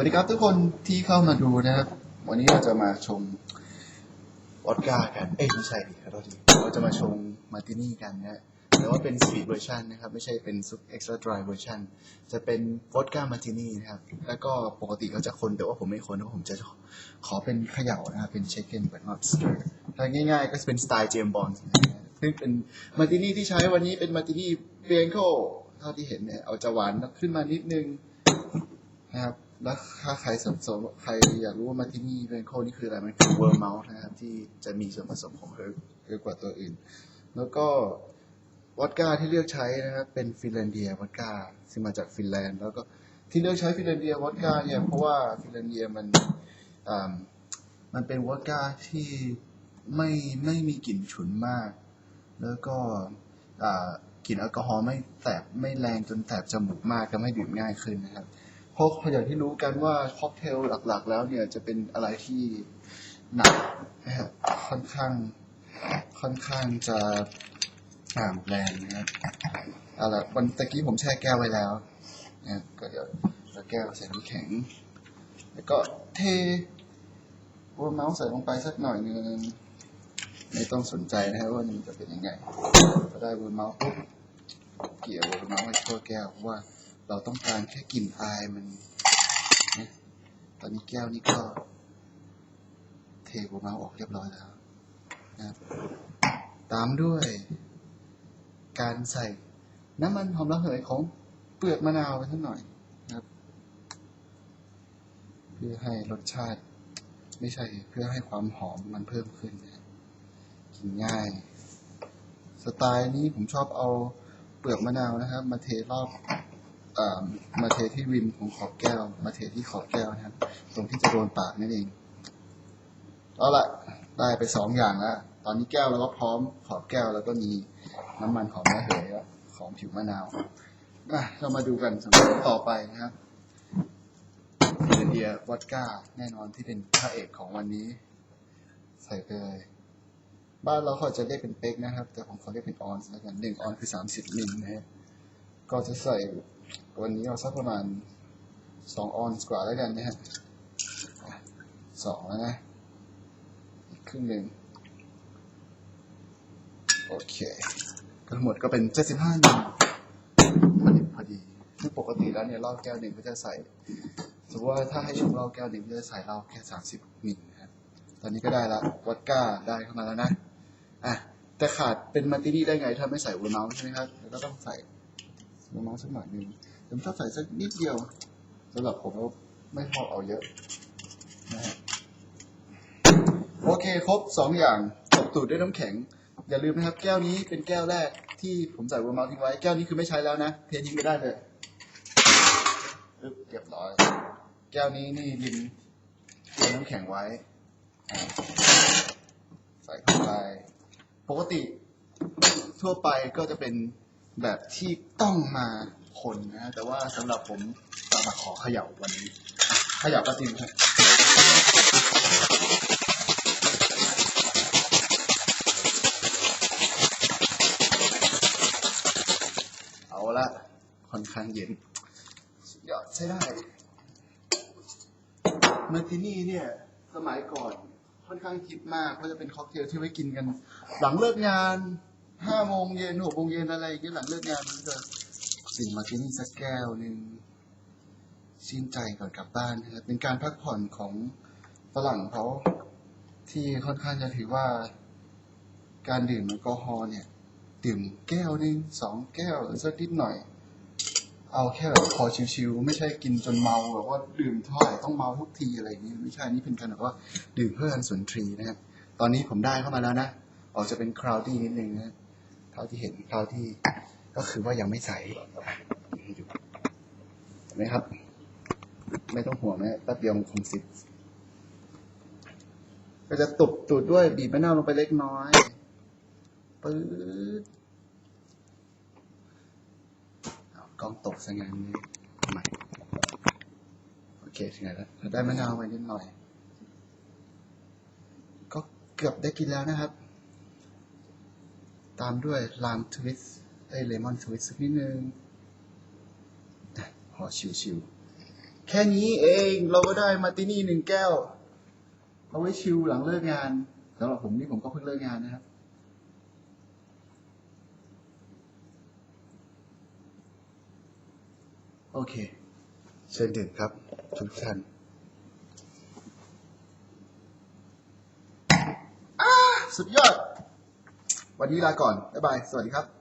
วัสดีครับทุกคนที่เข้ามาดูนะครับ วันนี้เราจะมาชมวอดก้ากัน เอ้ยไม่ใช่ดิขอโทษทีเราจะมาชมมาร์ตินี่กันนะแต่ว่าเป็นสปีดเวอร์ชันนะครับ ไม่ใช่เป็นซุปเอ็กซ์ตร้าดรายเวอร์ชันจะเป็นวอดก้ามาร์ตินี่นะครับ แล้วก็ปกติเขาจะคนแต่ว่าผมไม่คนเพราะผมจะขอเป็นเขย่านะครับ เป็นเชคเก้นแบบนอตสเตอร์ถ้าง่ายๆ ก็จะเป็นสไตล์เจมบอลซึ่งเป็นมาร์ตินี่ที่ใช้วันนี้เป็นมาร์ตินี่เบียงโคเท่าที่เห็นเนี่ยเอาจะหวานขึ้นมานิดนึงนะครับ แล้วถ้าใครสนสนใครอยากรู้ว่ามาที่นี่เป็นโคนี่คืออะไรมันคือเวอร์เมลนะครับ ที่จะมีส่วนผสมของเฮิร์บเยอะกว่าตัวอื่น แล้วก็วอดก้าที่เลือกใช้นะครับเป็นฟินแลนเดียวอดก้าซึ่งมาจากฟินแลนด์ แล้วก็ที่เลือกใช้ฟินแลนเดียวอดก้าเนี่ยเพราะว่าฟินแลนเดียมันมันเป็นวอดก้าที่ไม่ไม่มีกลิ่นฉุนมาก แล้วก็กลิ่นแอลกอฮอล์ไม่แสบไม่แรงจนแสบจมูกมากทำให้ดื่มง่ายขึ้นนะครับ เพราะอย่างที่รู้กันว่าค็อกเทลหลักๆ แล้วเนี่ยจะเป็นอะไรที่หนักนะครับค่อนข้างค่อนข้างจะอ่าแรงนะครับเอาละวันตะกี้ผมแช่แก้วไว้แล้วนะก็เดี๋ยวจะแก้วใส่น้ำแข็ง แล้วก็เทวัวเมาส์ใส่ลงไปสักหน่อยนึงไม่ต้องสนใจนะครับว่ามันจะเป็นยังไงพอได้วัวเมาส์ปุ๊บเกี่ยววัวเมาส์ให้ทั่วแก้วว่า เราต้องการแค่กลิ่นอายมันนะตอนนี้แก้วนี้ก็ เทโบมาออกเรียบร้อยแล้วนะตามด้วย การใส่น้ำมันหอมระเหยของเปลือกมะนาวไปสักหน่อยนะครับ เพื่อให้รสชาติ ไม่ใช่เพื่อให้ความหอมมันเพิ่มขึ้นนะกินง่าย สไตล์นี้ผมชอบเอาเปลือกมะนาวนะครับ มาเทรอบ มาเทที่ริมของขอบแก้ว มาเทที่ขอบแก้วนะครับ ตรงที่จะโดนปากนั่นเองเอาละได้ไปสองอย่างแล้วตอนนี้แก้วเราก็พร้อมขอบแก้วแล้วก็มีน้ำมันหอมะเหยแล้วของผิวมะนาวอะเรามาดูกันสำหรับต่อไปนะครับเดเดียวอดก้า แน่นอนที่เป็นพระเอกของวันนี้ ใส่ไปเลยบ้านเราเขาจะเรียกเป็นเป๊กนะครับ แต่ผมขอเรียกเป็นออนซ์แล้วกันหนึ่งออนคือสามสิบมิลนะครับ ก็จะใส่วันนี้เอาสักประมาณสองออนซ์กว่าแล้วกันนะฮะสองแล้วนะครึ่งหนึ่งโอเคก็ทั้งหมดก็เป็นเจ็ดสิบห้ามิลพอดีพอดีซึ่ปกติแล้วเนี่ยเหล้าแก้วหนึ่งก็จะใส่สมมติว่าถ้าให้ชงเหล้าแก้วหนึ่งก็จะใส่เหล้าแค่สามสิบมิลนะครับตอนนี้ก็ได้ละวอดก้าได้เข้ามาแล้วนะอะแต่ขาดเป็นมาร์ตินี่ได้ไงถ้าไม่ใส่วอร์เมาใช่ไหมครับแล้วก็ต้องใส่ ลงมาสักหน่อยหนึงผมชอบใส่สักนิดเดียวสำหรับผมแล้วไม่ชอบเอาเยอะนะฮะโอเคครบสองอย่างตบตูดด้วยน้ำแข็ง อย่าลืมนะครับ แก้วนี้เป็นแก้วแรกที่ผมใส่วอร์มาทิ้งไว้แก้วนี้คือไม่ใช้แล้วนะ เททิ้งไปได้เลยอึ๊บเรียบร้อย แก้วนี้นี่ริมเทน้ำแข็งไว้ ใส่เข้าไป ปกติทั่วไปก็จะเป็น แบบที่ต้องมาคนนะแต่ว่าสำหรับผมจะมาขอเขย่าวันนี้เขย่าก็จริงครับเอาละค่อนข้างเย็นสุดยอดใช้ได้มาร์ตินี่เนี่ยสมัยก่อนค่อนข้างฮิตมากเพราะจะเป็นค็อกเทลที่ไว้กินกัน หลังเลิกงาน ห้าโมงเย็นหกโมงเย็นอะไรอย่างเงี้ยหลังเลิกงานมันก็จะสิ่งมาร์ตินี่สักแก้วหนึ่งชื่นใจก่อนกลับบ้านนะครับเป็นการพักผ่อนของฝรั่งเขาที่ค่อนข้างจะถือว่า การดื่มแอลกอฮอล์เนี่ย ดื่มแก้วหนึ่งสองแก้วสักนิดหน่อย เอาแค่แบบพอชิวๆไม่ใช่กินจนเมาแบบว่าดื่มเท่าไหร่ต้องเมาทุกทีอะไรอย่างนี้ไม่ใช่นี่เป็นการแบบว่าดื่มเพื่อการสุนทรีนะครับตอนนี้ผมได้เข้ามาแล้วนะออกจะเป็นคราวดี้นิดนึงนะ ท่าที่เห็นคราที่ก็คือว่ายังไม่ใสอะให้ดูเห็นไหมครับ ไม่ต้องห่วงนะแป๊บเดียวคงสิบก็จะตุบตูดด้วยบีบมะนาวลงไปเล็กน้อยปื๊ดกล้องตกซะงั้นนี่โอเคถึงไหนแล้วเราได้มะนาวไปนิดหน่อย ก็เกือบได้กินแล้วนะครับ ตามด้วยลามทวิสไอเลมอนทวิสสักนิดนึงอะพอชิวๆแค่นี้เองเราก็ได้มาตินี่หนึ่งแก้ว เอาไว้ชิลหลังเลิกงานสำหรับผมนี่ผมก็เพิ่งเลิกงานนะครับโอเค เชิญดื่มครับ ทุกท่านสุดยอด วันนี้ลาก่อน บ๊ายบาย สวัสดีครับ